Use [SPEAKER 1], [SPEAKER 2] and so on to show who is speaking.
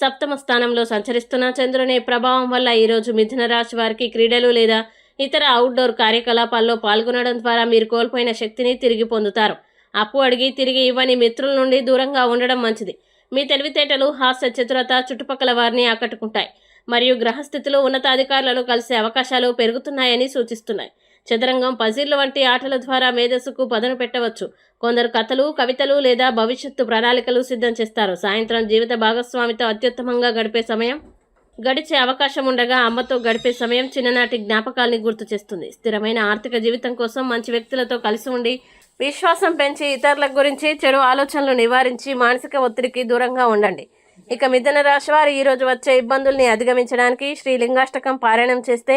[SPEAKER 1] సప్తమ స్థానంలో సంచరిస్తున్న చంద్రుని ప్రభావం వల్ల ఈరోజు మిథున రాశి వారికి క్రీడలు లేదా ఇతర అవుట్డోర్ కార్యకలాపాల్లో పాల్గొనడం ద్వారా మీరు కోల్పోయిన శక్తిని తిరిగి పొందుతారు. అప్పు అడిగి తిరిగి ఇవ్వని మిత్రుల నుండి దూరంగా ఉండడం మంచిది. మీ తెలివితేటలు హాస్య చతురత చుట్టుపక్కల వారిని ఆకట్టుకుంటాయి. మరియు గ్రహస్థితిలో ఉన్నతాధికారులను కలిసే అవకాశాలు పెరుగుతున్నాయని సూచిస్తున్నాయి. చదరంగం పజిల్ వంటి ఆటల ద్వారా మేధస్సుకు పదను పెట్టవచ్చు. కొందరు కథలు కవితలు లేదా భవిష్యత్తు ప్రణాళికలు సిద్ధం చేస్తారు. సాయంత్రం జీవిత భాగస్వామితో అత్యుత్తమంగా గడిపే సమయం? గడిచే అవకాశం ఉండగా అమ్మతో గడిపే సమయం చిన్ననాటి జ్ఞాపకాల్ని గుర్తు చేస్తుంది. స్థిరమైన ఆర్థిక జీవితం కోసం మంచి వ్యక్తులతో కలిసి ఉండి విశ్వాసం పెంచి ఇతరుల గురించి చెడు ఆలోచనలు నివారించి మానసిక ఒత్తిడికి దూరంగా ఉండండి. ఇక మిథున రాశి వారు ఈరోజు వచ్చే ఇబ్బందుల్ని అధిగమించడానికి శ్రీ లింగాష్టకం పారాయణం చేస్తే